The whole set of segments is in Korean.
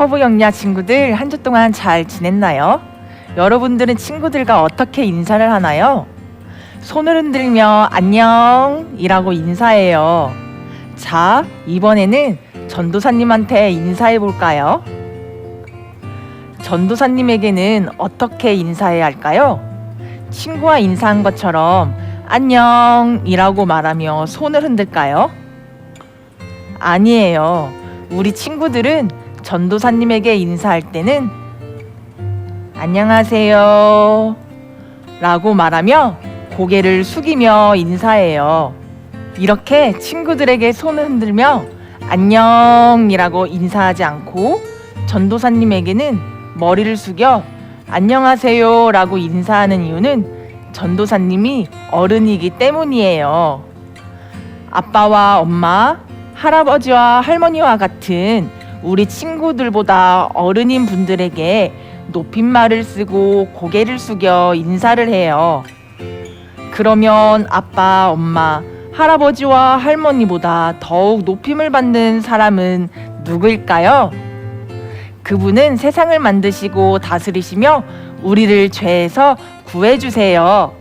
허브영야 친구들 한 주 동안 잘 지냈나요? 여러분들은 친구들과 어떻게 인사를 하나요? 손을 흔들며 안녕이라고 인사해요. 자, 이번에는 전도사님한테 인사해 볼까요? 전도사님에게는 어떻게 인사해야 할까요? 친구와 인사한 것처럼 안녕이라고 말하며 손을 흔들까요? 아니에요. 우리 친구들은 전도사님에게 인사할 때는 안녕하세요. 라고 말하며 고개를 숙이며 인사해요. 이렇게 친구들에게 손을 흔들며 안녕이라고 인사하지 않고 전도사님에게는 머리를 숙여 안녕하세요 라고 인사하는 이유는 전도사님이 어른이기 때문이에요. 아빠와 엄마, 할아버지와 할머니와 같은 우리 친구들보다 어른인 분들에게 높임말을 쓰고 고개를 숙여 인사를 해요. 그러면 아빠, 엄마, 할아버지와 할머니보다 더욱 높임을 받는 사람은 누구일까요? 그분은 세상을 만드시고 다스리시며 우리를 죄에서 구해주세요.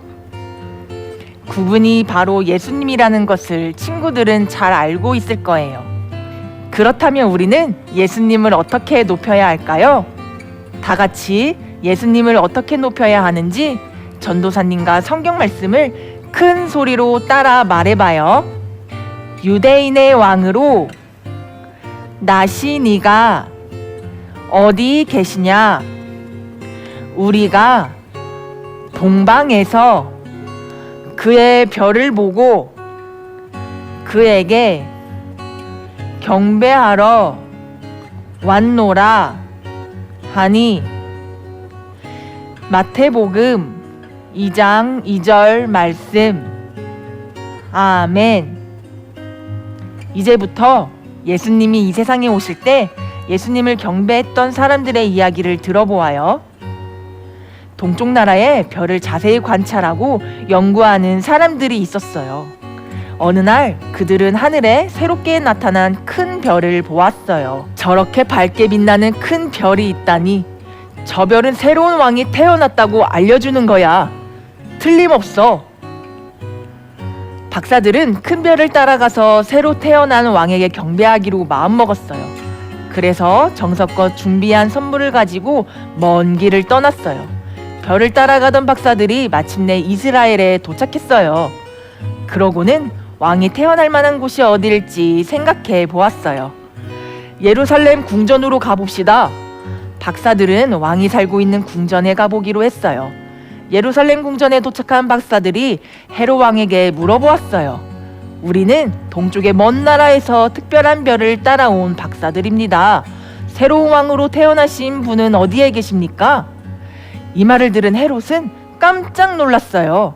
그분이 바로 예수님이라는 것을 친구들은 잘 알고 있을 거예요. 그렇다면 우리는 예수님을 어떻게 높여야 할까요? 다 같이 예수님을 어떻게 높여야 하는지 전도사님과 성경 말씀을 큰 소리로 따라 말해봐요. 유대인의 왕으로 나시니가 어디 계시냐? 우리가 동방에서 그의 별을 보고 그에게 경배하러 왔노라 하니 마태복음 2장 2절 말씀 아멘 이제부터 예수님이 이 세상에 오실 때 예수님을 경배했던 사람들의 이야기를 들어보아요. 동쪽 나라에 별을 자세히 관찰하고 연구하는 사람들이 있었어요. 어느 날 그들은 하늘에 새롭게 나타난 큰 별을 보았어요. 저렇게 밝게 빛나는 큰 별이 있다니 저 별은 새로운 왕이 태어났다고 알려주는 거야. 틀림없어. 박사들은 큰 별을 따라가서 새로 태어난 왕에게 경배하기로 마음먹었어요. 그래서 정성껏 준비한 선물을 가지고 먼 길을 떠났어요. 별을 따라가던 박사들이 마침내 이스라엘에 도착했어요. 그러고는 왕이 태어날 만한 곳이 어디일지 생각해 보았어요. 예루살렘 궁전으로 가봅시다. 박사들은 왕이 살고 있는 궁전에 가보기로 했어요. 예루살렘 궁전에 도착한 박사들이 헤로 왕에게 물어보았어요. 우리는 동쪽의 먼 나라에서 특별한 별을 따라온 박사들입니다. 새로운 왕으로 태어나신 분은 어디에 계십니까? 이 말을 들은 헤롯은 깜짝 놀랐어요.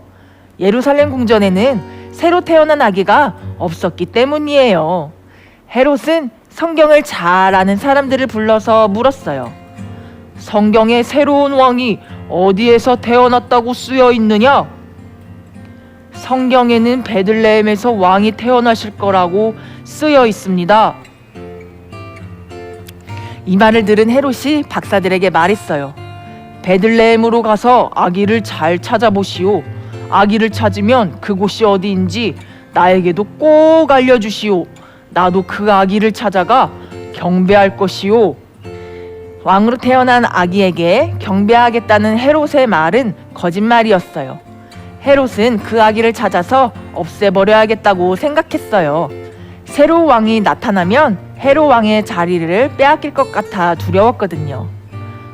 예루살렘 궁전에는 새로 태어난 아기가 없었기 때문이에요. 헤롯은 성경을 잘 아는 사람들을 불러서 물었어요. 성경에 새로운 왕이 어디에서 태어났다고 쓰여 있느냐? 성경에는 베들레헴에서 왕이 태어나실 거라고 쓰여 있습니다. 이 말을 들은 헤롯이 박사들에게 말했어요. 베들레헴으로 가서 아기를 잘 찾아보시오. 아기를 찾으면 그곳이 어디인지 나에게도 꼭 알려주시오. 나도 그 아기를 찾아가 경배할 것이오. 왕으로 태어난 아기에게 경배하겠다는 헤롯의 말은 거짓말이었어요. 헤롯은 그 아기를 찾아서 없애버려야겠다고 생각했어요. 새로운 왕이 나타나면 헤롯 왕의 자리를 빼앗길 것 같아 두려웠거든요.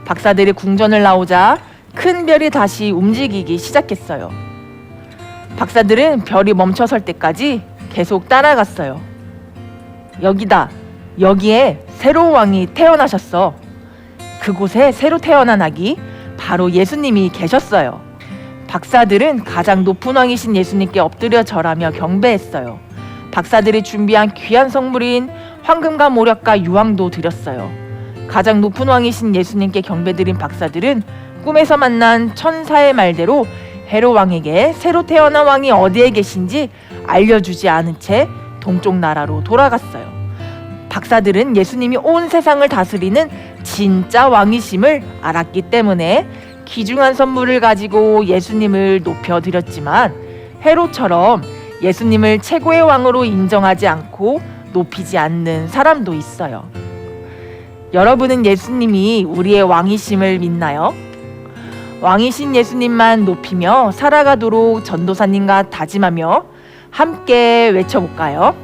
박사들이 궁전을 나오자 큰 별이 다시 움직이기 시작했어요. 박사들은 별이 멈춰설 때까지 계속 따라갔어요. 여기다. 여기에 새로운 왕이 태어나셨어. 그곳에 새로 태어난 아기 바로 예수님이 계셨어요. 박사들은 가장 높은 왕이신 예수님께 엎드려 절하며 경배했어요. 박사들이 준비한 귀한 선물인 황금과 모략과 유황도 드렸어요. 가장 높은 왕이신 예수님께 경배드린 박사들은 꿈에서 만난 천사의 말대로 헤로 왕에게 새로 태어난 왕이 어디에 계신지 알려주지 않은 채 동쪽 나라로 돌아갔어요. 박사들은 예수님이 온 세상을 다스리는 진짜 왕이심을 알았기 때문에 귀중한 선물을 가지고 예수님을 높여드렸지만 헤롯처럼 예수님을 최고의 왕으로 인정하지 않고 높이지 않는 사람도 있어요. 여러분은 예수님이 우리의 왕이심을 믿나요? 왕이신 예수님만 높이며 살아가도록 전도사님과 다짐하며 함께 외쳐볼까요?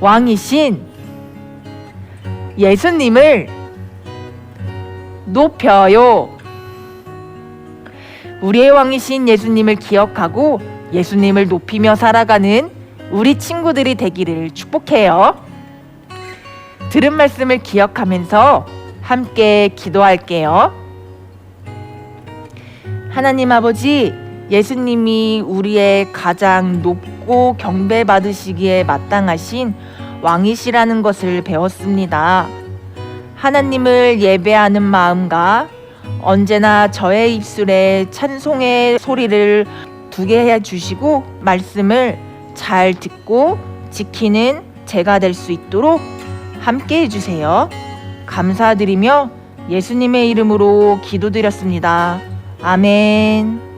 왕이신 예수님을 높여요. 우리의 왕이신 예수님을 기억하고 예수님을 높이며 살아가는 우리 친구들이 되기를 축복해요. 들은 말씀을 기억하면서 함께 기도할게요. 하나님 아버지, 예수님이 우리의 가장 높고 경배받으시기에 마땅하신 왕이시라는 것을 배웠습니다. 하나님을 예배하는 마음과 언제나 저의 입술에 찬송의 소리를 두게 해 주시고 말씀을 잘 듣고 지키는 제가 될 수 있도록 함께 해 주세요. 감사드리며 예수님의 이름으로 기도드렸습니다. 아멘.